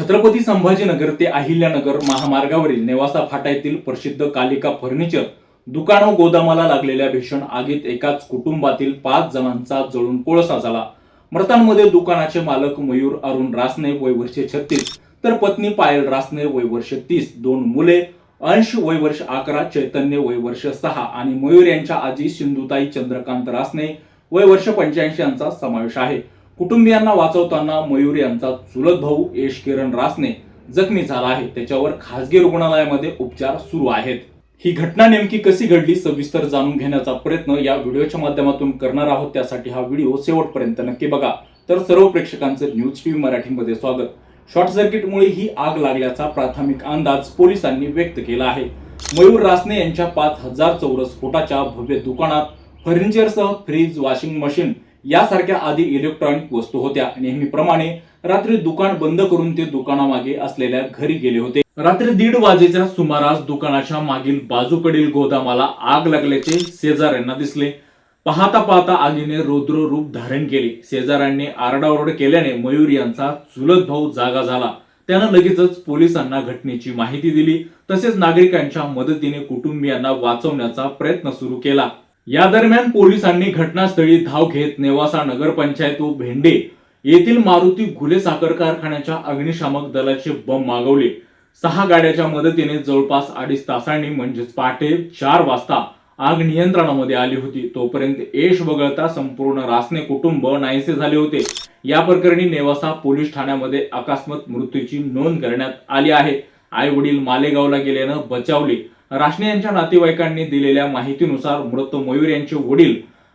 छत्रपती संभाजीनगर ते अहिल्यानगर महामार्गावरील नेवासा फाटा येथील प्रसिद्ध कालिका फर्निचर दुकान व गोदामाला लागलेल्या भीषण आगीत एकाच कुटुंबातील पाच जणांचा जळून कोळसा झाला. मृतांमध्ये दुकानाचे मालक मयूर अरुण रासने वय वर्षे छत्तीस तर पत्नी पायल रासने वय वर्ष तीस दोन मुले अंश वय वर्ष अकरा चैतन्य वय वर्ष सहा आणि मयूर यांच्या आजी सिंधुताई चंद्रकांत रासने वय वर्ष पंच्याऐंशी यांचा समावेश आहे. कुटुंबियांना वाचवताना मयूर यांचा चुलत भाऊ यश किरण रासने जखमी झाला आहे. त्याच्यावर खासगी रुग्णालयामध्ये उपचार सुरू आहेत. ही घटना नेमकी कशी घडली सविस्तर जाणून घेण्याचा प्रयत्न या व्हिडिओच्या माध्यमातून करणार आहोत. त्यासाठी हा व्हिडिओ शेवटपर्यंत नक्की बघा. तर सर्व प्रेक्षकांचे न्यूज टीव्ही मराठीमध्ये स्वागत. शॉर्ट सर्किटमुळे ही आग लागल्याचा प्राथमिक अंदाज पोलिसांनी व्यक्त केला आहे. मयूर रासने यांच्या पाच हजार चौरस फुटाच्या भव्य दुकानात फर्निचरसह फ्रीज वॉशिंग मशीन यासारख्या आधी इलेक्ट्रॉनिक वस्तू होत्या. नेहमीप्रमाणे रात्री दुकान बंद करून ते दुकानामागे असलेल्या घरी गेले होते. रात्री दीड वाजेच्या सुमारास दुकानाच्या मागील बाजूकडील गोदामाला आग लागल्याचे शेजाऱ्यांना दिसले. पाहता पाहता आगीने रौद्र रूप धारण केले. शेजाऱ्यांनी आरडाओरड केल्याने मयूर यांचा चुलत भाऊ जागा झाला. त्यानं लगेचच पोलिसांना घटनेची माहिती दिली. तसेच नागरिकांच्या मदतीने कुटुंबियांना वाचवण्याचा प्रयत्न सुरू केला. या दरम्यान पोलिसांनी घटनास्थळी धाव घेत नेवासा नगरपंचायत व भेंडे येथील मारुती घुले साखर कारखान्याच्या अग्निशामक दलाचे बंब मागवले. सहा गाड्याच्या मदतीने जवळपास अडीच तासांनी म्हणजेच पहाटे चार वाजता आग नियंत्रणामध्ये आली होती. तोपर्यंत एश वगळता संपूर्ण रासने कुटुंब नाहीसे झाले होते. या प्रकरणी नेवासा पोलीस ठाण्यामध्ये अकस्मात मृत्यूची नोंद करण्यात आली आहे. आई वडील मालेगावला गेल्यानं बचावले. रासने यांच्या नातेवाईकांनी दिलेल्या माहितीनुसार मृत मयूर यांचे वडील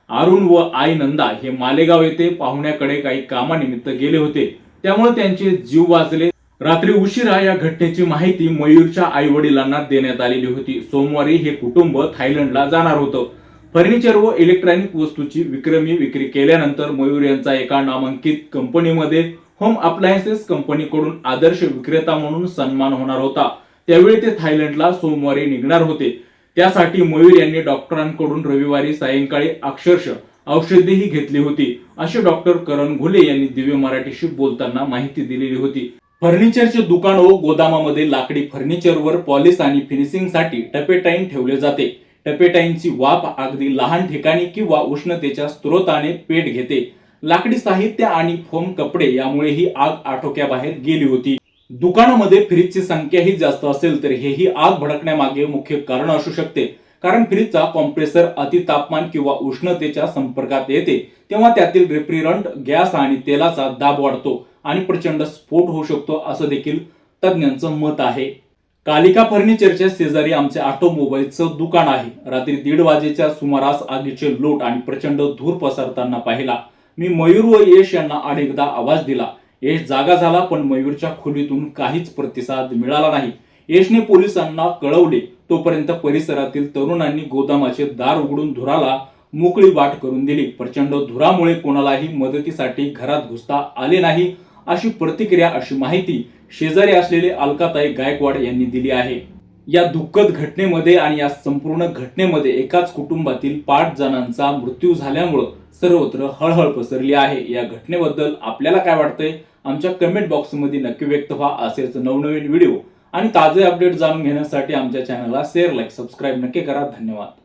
अरुण व आई नंदा हे मालेगाव येथे पाहुण्याकडे काही कामानिमित्त गेले होते. त्यामुळे त्यांचे जीव वाचले. रात्री उशिरा या घटनेची माहिती मयूरच्या आई वडिलांना देण्यात आलेली होती. सोमवारी हे कुटुंब थायलंडला जाणार होतं. फर्निचर व इलेक्ट्रॉनिक वस्तूची विक्रमी विक्री केल्यानंतर मयूर यांचा एका नामांकित कंपनीमध्ये होम अप्लायन्सेस कंपनीकडून आदर्श विक्रेता म्हणून सन्मान होणार होता. त्यावेळी ते थायलंडला सोमवारी निघणार होते. त्यासाठी मयूर यांनी डॉक्टरांकडून रविवारी सायंकाळी अक्षरशः औषधेही घेतली होती. असे डॉक्टर करण घुले यांनी दिव्य मराठीशी बोलताना माहिती दिलेली होती. फर्निचरचे दुकान व गोदामामध्ये लाकडी फर्निचरवर पॉलिश आणि फिनिशिंगसाठी टपेटाईन ठेवले जाते. टपेटाईनची वाफ अगदी लहान ठिकाणी किंवा उष्णतेच्या स्त्रोताने पेट घेते. लाकडी साहित्य आणि फोम कपडे यामुळे ही आग आटोक्याबाहेर गेली होती. दुकानामध्ये फ्रीजची संख्याही जास्त असेल तर हेही आग भडकण्यामागे मुख्य कारण असू शकते. कारण फ्रीजचा कॉम्प्रेसर अति तापमान किंवा उष्णतेच्या संपर्कात येते. तेव्हा त्यातील रेफ्रिरंट गॅस आणि तेलाचा दाब वाढतो आणि प्रचंड स्फोट होऊ शकतो असं देखील तज्ज्ञांचं मत आहे. कालिका फर्निचरच्या शेजारी आमचे ऑटोमोबाईलचं दुकान आहे. रात्री दीड वाजेच्या सुमारास आगीचे लोट आणि प्रचंड धूर पसरताना पाहिला. मी मयूर व यश यांना अनेकदा आवाज दिला. यश जागा झाला पण मयूरच्या खोलीतून काहीच प्रतिसाद मिळाला नाही. यशने पोलिसांना कळवले तोपर्यंत परिसरातील तरुणांनी गोदामाचे दार उघडून धुराला मोकळी वाट करून दिली. प्रचंड धुरामुळे कोणालाही मदतीसाठी घरात घुसता आले नाही अशी प्रतिक्रिया अशी माहिती शेजारी असलेले अलकाताई गायकवाड यांनी दिली आहे. या दुःखद घटनेमध्ये आणि या संपूर्ण घटनेमध्ये एकाच कुटुंबातील पाच जणांचा मृत्यू झाल्यामुळं सर्वत्र हळहळ पसरली आहे. या घटनेबद्दल आपल्याला काय वाटतंय? आमच्या कमेंट बॉक्समध्ये नक्की व्यक्त व्हा. असेच नवनवीन व्हिडिओ आणि ताजे अपडेट जाणून घेण्यासाठी आमच्या चॅनलला शेअर लाईक सबस्क्राईब नक्की करा. धन्यवाद.